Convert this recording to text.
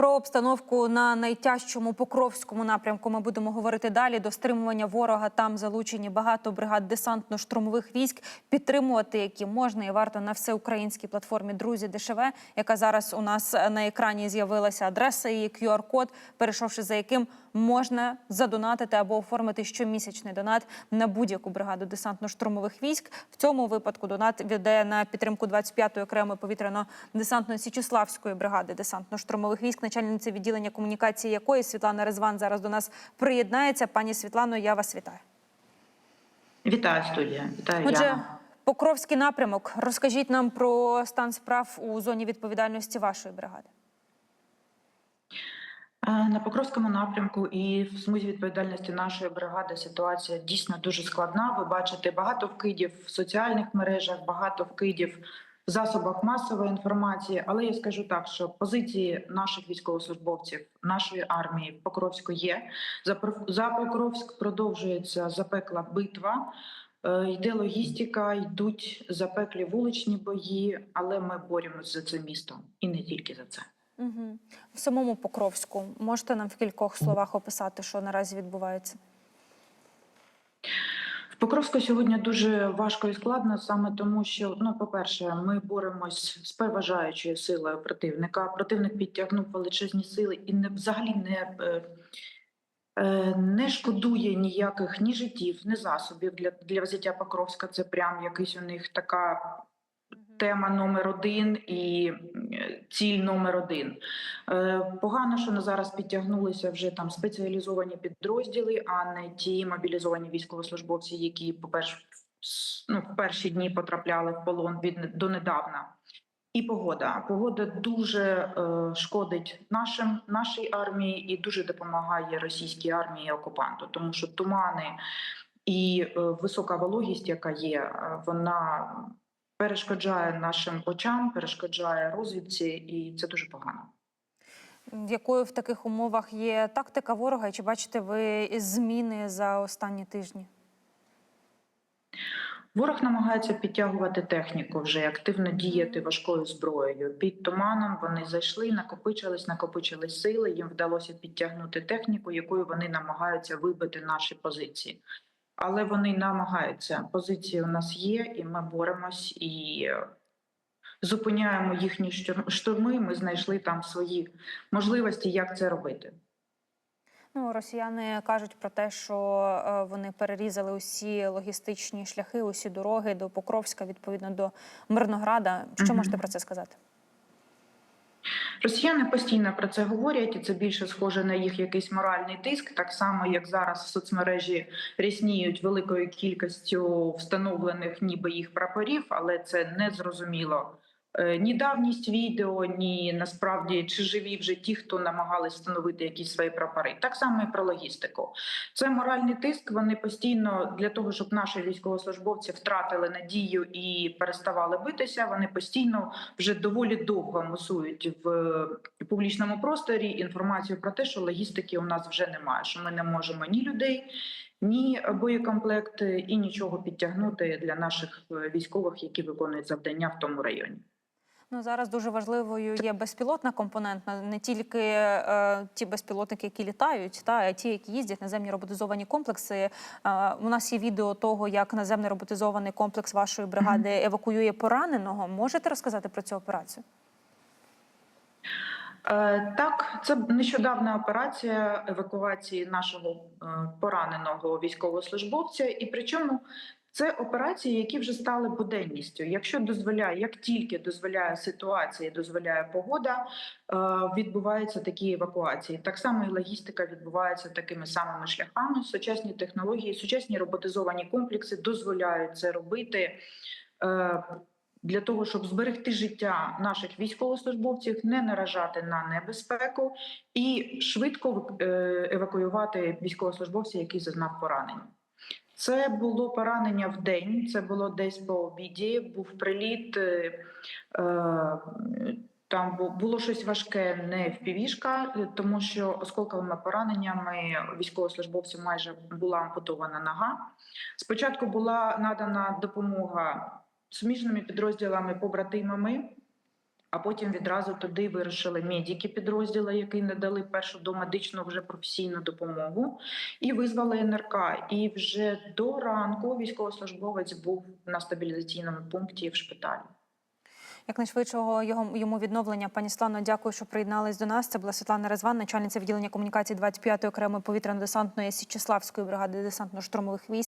Про обстановку на найтяжчому Покровському напрямку ми будемо говорити далі. До стримування ворога там залучені багато бригад десантно-штурмових військ, підтримувати які можна і варто на всеукраїнській платформі Друзі ДШВ, яка зараз у нас на екрані з'явилася адреса і QR-код, перейшовши за яким можна задонатити або оформити щомісячний донат на будь-яку бригаду десантно-штурмових військ. В цьому випадку донат віде на підтримку 25-ї окремої повітряно-десантної Січеславської бригади десантно-штурмових військ, начальниця відділення комунікації якої Світлана Резван зараз до нас приєднається. Пані Світлано, я вас вітаю. Вітаю студія. Вітаю Отже, Яна. Покровський напрямок. Розкажіть нам про стан справ у зоні відповідальності вашої бригади. Е, На Покровському напрямку і в смузі відповідальності нашої бригади ситуація дійсно дуже складна. Ви бачите багато вкидів в соціальних мережах, багато вкидів засобах масової інформації. Але я скажу так, що позиції наших військовослужбовців, нашої армії Покровську є. За Покровськ продовжується запекла битва. Е, Йде логістика, йдуть запеклі вуличні бої, але ми боремось за це місто і не тільки за це. Угу. В самому Покровську можете нам в кількох словах описати, що наразі відбувається? В Покровську сьогодні дуже важко і складно, саме тому, що ну, по-перше, ми боремось з переважаючою силою противника. Противник підтягнув величезні сили і не взагалі не, е, е, не шкодує ніяких ні життів, ні засобів для, для взяття Покровська. Це прям якийсь у них така тема номер один і ціль номер один. Е, Погано, що на зараз підтягнулися вже там спеціалізовані підрозділи, а не ті мобілізовані військовослужбовці, які, по-перше, ну, в перші дні потрапляли в полон від донедавна. І погода. Погода дуже е, шкодить нашим нашій армії і дуже допомагає російській армії окупанту, тому що тумани і е, висока вологість, яка є, е, вона перешкоджає нашим очам, перешкоджає розвідці, і це дуже погано. Якою в таких умовах є тактика ворога? І чи бачите ви зміни за останні тижні? Ворог намагається підтягувати техніку, вже активно діяти важкою зброєю. Під туманом вони зайшли, накопичились, накопичились сили. Їм вдалося підтягнути техніку, якою вони намагаються вибити наші позиції. Але вони намагаються. Позиції у нас є, і ми боремось і зупиняємо їхні штурм- штурми. Ми знайшли там свої можливості, як це робити. Ну, росіяни кажуть про те, що е, вони перерізали усі логістичні шляхи, усі дороги до Покровська, відповідно до Мирнограда. Що Мгм. можете про це сказати? Росіяни постійно про це говорять, і це більше схоже на їх якийсь моральний тиск, так само як зараз соцмережі рісніють великою кількістю встановлених ніби їх прапорів, але це не зрозуміло. Ні давність відео, ні насправді чи живі вже ті, хто намагались встановити якісь свої прапори. Так само і про логістику. Це моральний тиск. Вони постійно для того, щоб наші військовослужбовці втратили надію і переставали битися. Вони постійно вже доволі довго мусують в е, публічному просторі інформацію про те, що логістики у нас вже немає. Що ми не можемо ні людей, ні боєкомплекти, і нічого підтягнути для наших е, військових, які виконують завдання в тому районі. Ну зараз дуже важливою є безпілотна компонентна, не тільки е, ті безпілотники, які літають, та а ті, які їздять наземні роботизовані комплекси. Е, у нас є відео того, як наземний роботизований комплекс вашої бригади евакуює пораненого. Можете розказати про цю операцію? Е, Так, це нещодавна операція евакуації нашого е, пораненого військовослужбовця, і причому це операції, які вже стали буденністю. Якщо дозволяє, як тільки дозволяє ситуація, дозволяє погода, е, відбуваються такі евакуації. Так само і логістика відбувається такими самими шляхами. Сучасні технології, сучасні роботизовані комплекси дозволяють це робити. е, для того, щоб зберегти життя наших військовослужбовців, не наражати на небезпеку і швидко е, евакуювати військовослужбовця, який зазнав поранення. Це було поранення в день, це було десь по обіді. Був приліт. е, е, Там було щось важке, не впівішка, тому що осколковими пораненнями військовослужбовцю майже була ампутована нога. Спочатку була надана допомога суміжними підрозділами побратимами. А потім відразу туди вирушили медики підрозділу, які надали першу домедичну вже професійну допомогу, і визвали НРК. І вже до ранку військовослужбовець був на стабілізаційному пункті в шпиталі. Якнайшвидшого його йому відновлення. Пані Слано, дякую, що приєднались до нас. Це була Світлана Резван, начальниця відділення комунікації 25-ї окремої повітряно-десантної Січеславської бригади десантно-штурмових військ.